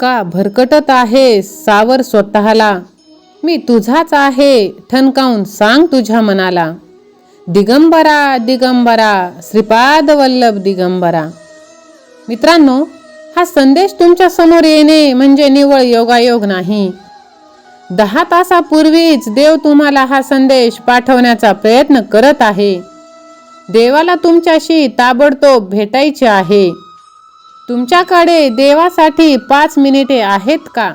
का भरकटत आहे सावर स्वतःला. मी तुझाच आहे ठणकावून सांग तुझ्या मनाला. दिगंबरा दिगंबरा श्रीपाद वल्लभ दिगंबरा. मित्रांनो हा संदेश तुमच्यासमोर येणे म्हणजे निवळ योगायोग नाही. दहा तासापूर्वीच देव तुम्हाला हा संदेश पाठवण्याचा प्रयत्न करत आहे. देवाला तुमच्याशी ताबडतोब भेटायचे आहे. तुमच्याकडे देवासाठी पाच मिनिटे आहेत का?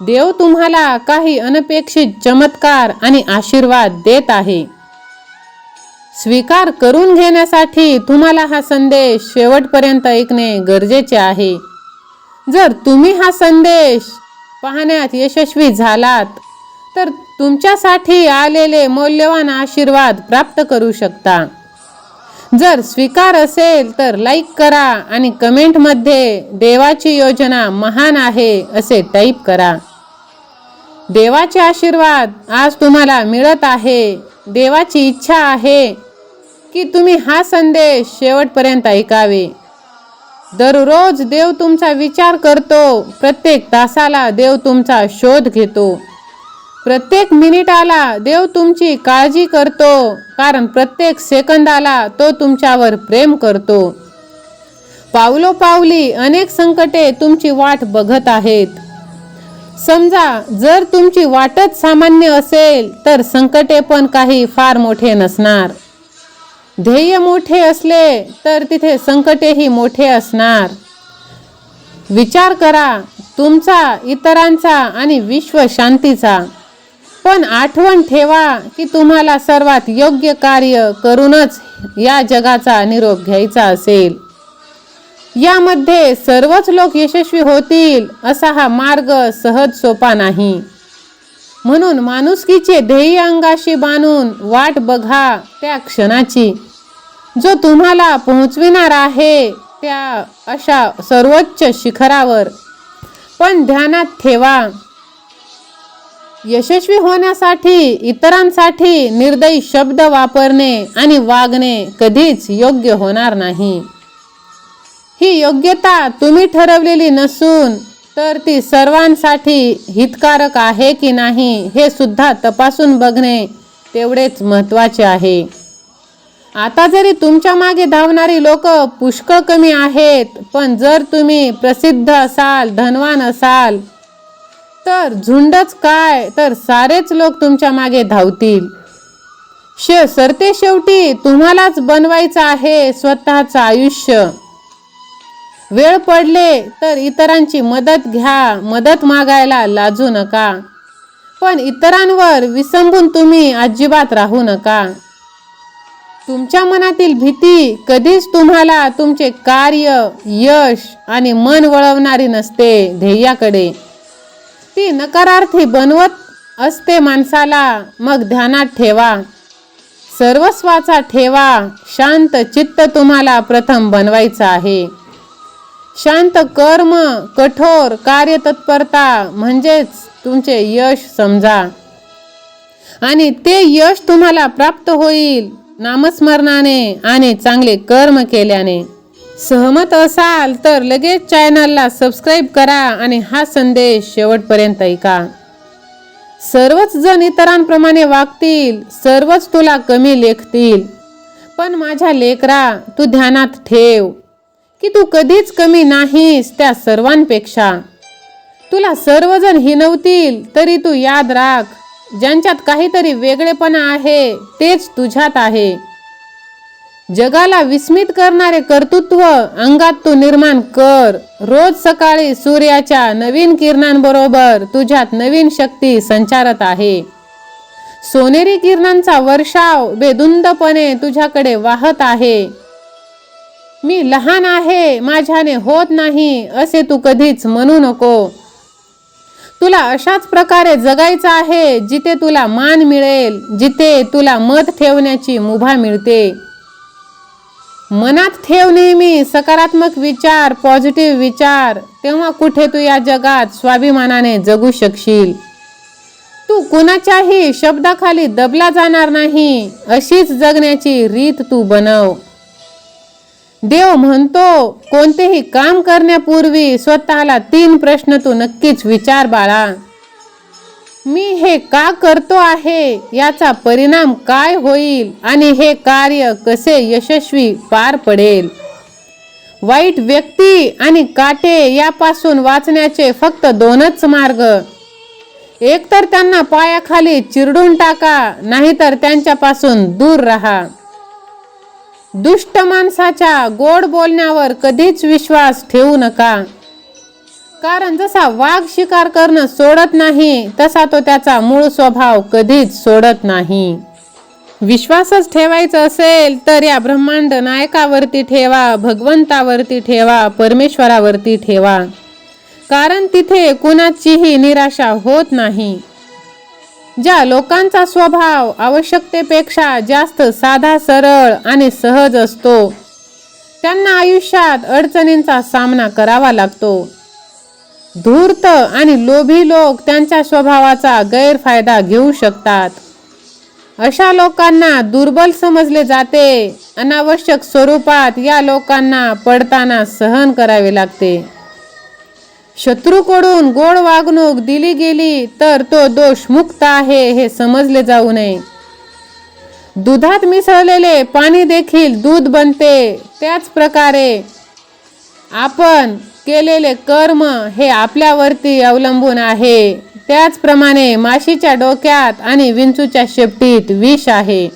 देव तुम्हाला काही अनपेक्षित चमत्कार आणि आशीर्वाद देत आहे. स्वीकार करून घेण्यासाठी तुम्हाला हा संदेश शेवटपर्यंत ऐकणे गरजेचे आहे. जर तुम्ही हा संदेश पाहण्यात यशस्वी झालात तर तुमच्यासाठी आलेले मौल्यवान आशीर्वाद प्राप्त करू शकता. जर स्वीकार असेल तर लाईक करा आणि कमेंटमध्ये देवाची योजना महान आहे असे टाईप करा. देवाचे आशीर्वाद आज तुम्हाला मिळत आहे. देवाची इच्छा आहे की तुम्ही हा संदेश शेवटपर्यंत ऐकावे. दररोज देव तुमचा विचार करतो. प्रत्येक तासाला देव तुमचा शोध घेतो. प्रत्येक मिनिटाला देव तुमची काळजी करतो. कारण प्रत्येक सेकंदाला तो तुमच्यावर प्रेम करतो. पावलोपावली अनेक संकटे तुमची वाट बघत आहेत. समजा जर तुमची वाटच सामान्य असेल तर संकटे पण काही फार मोठे नसणार. ध्येय मोठे असले तर तिथे संकटेही मोठे असणार. विचार करा तुमचा इतरांचा आणि विश्व शांतीचा पण आठवण ठेवा की तुम्हाला सर्वात योग्य कार्य करूनच या जगाचा निरोप घ्यायचा असेल. यामध्ये सर्वच लोक यशस्वी होतील असा हा मार्ग सहज सोपा नाही. म्हणून माणुसकीचे ध्येय अंगाशी बांधून वाट बघा त्या क्षणाची. जो तुम्हाला पोहोचविणार आहे त्या अशा सर्वोच्च शिखरावर. पण ध्यानात ठेवा यशस्वी होण्यासाठी इतरांसाठी निर्दयी शब्द वापरणे आणि वागणे कधीच योग्य होणार नाही. ही योग्यता तुम्ही ठरवलेली नसून तर ती सर्वांसाठी हितकारक आहे की नाही हे सुद्धा तपासून बघणे तेवढेच महत्त्वाचे आहे. आता जरी तुमच्या मागे धावणारी लोक पुष्कळ कमी आहेत पण जर तुम्ही प्रसिद्ध असाल धनवान असाल तर झुंडच काय? तर सारेच लोक तुमच्या मागे धावतील. शे सरते शेवटी तुम्हालाच बनवायचं आहे स्वतःचं आयुष्य. वेळ पडले तर इतरांची मदत घ्या मदत मागायला लाजू नका. पण इतरांवर विसंबून तुम्ही अजिबात राहू नका. तुमच्या मनातील भीती कधीच तुम्हाला तुमचे कार्य यश आणि मन वळवणारी नसते ध्येयाकडे. ती नकारार्थी बनवत असते माणसाला. मग ध्यानात ठेवा. सर्वस्वाचा ठेवा. शांत चित्त तुम्हाला प्रथम बनवायचं आहे. शांत कर्म कठोर कार्यतत्परता म्हणजेच तुमचे यश समजा. आणि ते यश तुम्हाला प्राप्त होईल नामस्मरणाने आणि चांगले कर्म केल्याने. सहमत असाल तर लगेच चॅनलला सबस्क्राईब करा आणि हा संदेश शेवटपर्यंत ऐका. सर्वच जण इतरांप्रमाणे वागतील सर्वच तुला कमी लेखतील. पण माझ्या लेकरा तू ध्यानात ठेव की तू कधीच कमी नाहीस त्या सर्वांपेक्षा. तुला सर्वजण हिनवतील तरी तू याद राख. ज्यांच्यात काहीतरी वेगळेपणा आहे तेच तुझ्यात आहे. जगाला विस्मित करणारे कर्तृत्व अंगात तू निर्माण कर. रोज सकाळी सूर्याच्या नवीन किरणांबरोबर तुझ्यात नवीन शक्ती संचारत आहे. सोनेरी किरणांचा वर्षाव बेदुंदपणे तुझ्याकडे वाहत आहे. मी लहान आहे माझ्याने होत नाही असे तू कधीच म्हणू नको. तुला अशाच प्रकारे जगायचं आहे जिथे तुला मान मिळेल जिथे तुला मत ठेवण्याची मुभा मिळते. मनात ठेव नेहमी सकारात्मक विचार पॉझिटिव्ह विचार. तेव्हा कुठे तू या जगात स्वाभिमानाने जगू शकशील? तू कुणाच्याही शब्दाखाली दबला जाणार नाही अशीच जगण्याची रीत तू बनव. देव म्हणतो कोणतेही काम करण्यापूर्वी स्वतःला तीन प्रश्न तू नक्कीच विचार बाळा. मी हे का करतो आहे? याचा परिणाम काय होईल? आणि हे कार्य कसे यशस्वी पार पडेल? वाईट व्यक्ती आणि काटे यापासून वाचण्याचे फक्त दोनच मार्ग. एकतर त्यांना पायाखाली चिरडून टाका नाहीतर त्यांच्यापासून दूर राहा. दुष्ट माणसाच्या गोड बोलण्यावर कधीच विश्वास ठेवू नका. कारण जसा वाघ शिकार करणं सोडत नाही तसा तो त्याचा मूळ स्वभाव कधीच सोडत नाही. विश्वासच ठेवायचा असेल तर या ब्रह्मांड नायकावरती ठेवा भगवंतावरती ठेवा परमेश्वरावरती ठेवा. कारण तिथे कुणाचीही निराशा होत नाही. ज्या लोकांचा स्वभाव आवश्यकतेपेक्षा जास्त साधा सरळ आणि सहज असतो त्यांना आयुष्यात अडचणींचा सामना करावा लागतो. धूर्त आणि लोभी लोक त्यांच्या स्वभावाचा गैरफायदा घेऊ शकतात. अशा लोकांना दुर्बल समजले जाते. अनावश्यक स्वरूपात या लोकांना पडताना सहन करावे लागते. शत्रूकडून गोड वागणूक दिली गेली तर तो दोषमुक्त आहे हे समजले जाऊ नये. दुधात मिसळलेले पाणी देखील दूध बनते. त्याच प्रकारे आपण केलेले कर्म हे आपल्यावरती अवलंबून आहे. त्याचप्रमाणे माशीच्या डोक्यात आणि विंचूच्या शेपटीत विष आहे.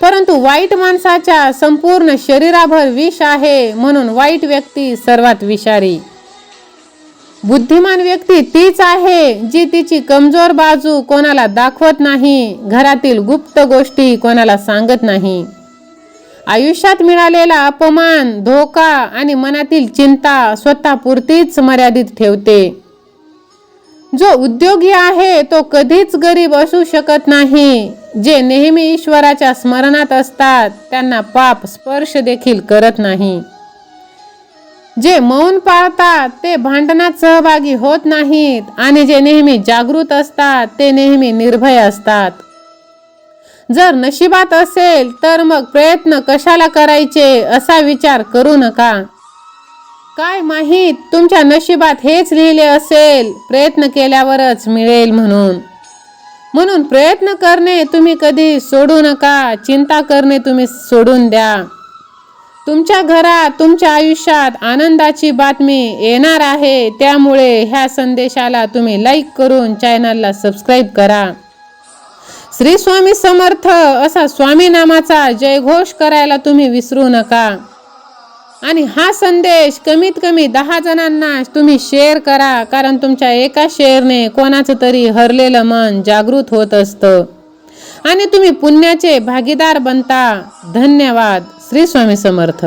परंतु वाईट माणसाच्या संपूर्ण शरीराभर विष आहे म्हणून वाईट व्यक्ती सर्वात विषारी. बुद्धिमान व्यक्ती तीच आहे जी तिची कमजोर बाजू कोणाला दाखवत नाही घरातील गुप्त गोष्टी कोणाला सांगत नाही. आयुष्यात मिळालेला अपमान धोका आणि मनातील चिंता स्वतःपुरतीच मर्यादित ठेवते. जो उद्योगी आहे तो कधीच गरीब असू शकत नाही. जे नेहमी ईश्वराच्या स्मरणात असतात त्यांना पाप स्पर्श देखील करत नाही. जे मौन पाळतात ते भांडणात सहभागी होत नाहीत आणि जे नेहमी जागृत असतात ते नेहमी निर्भय असतात. जर नशिबात असेल तर मग प्रयत्न कशाला करायचे असा विचार करू नका. काय माहीत तुमच्या नशिबात हेच लिहिले असेल प्रयत्न केल्यावरच मिळेल म्हणून. म्हणून प्रयत्न करणे तुम्ही कधी सोडू नका चिंता करणे तुम्ही सोडून द्या. तुमच्या घरात तुमच्या आयुष्यात आनंदाची बातमी येणार आहे त्यामुळे ह्या संदेशाला तुम्ही लाईक करून चॅनलला सबस्क्राईब करा. श्री स्वामी समर्थ असा स्वामी नामाचा जयघोष करायला तुम्ही विसरू नका. आणि हा संदेश कमीत कमी दहा जणांना तुम्ही शेअर करा कारण तुमच्या एका शेअरने कोणाचं तरी हरलेलं मन जागृत होत असतं. आणि तुम्ही पुण्याचे भागीदार बनता. धन्यवाद. श्री स्वामी समर्थ.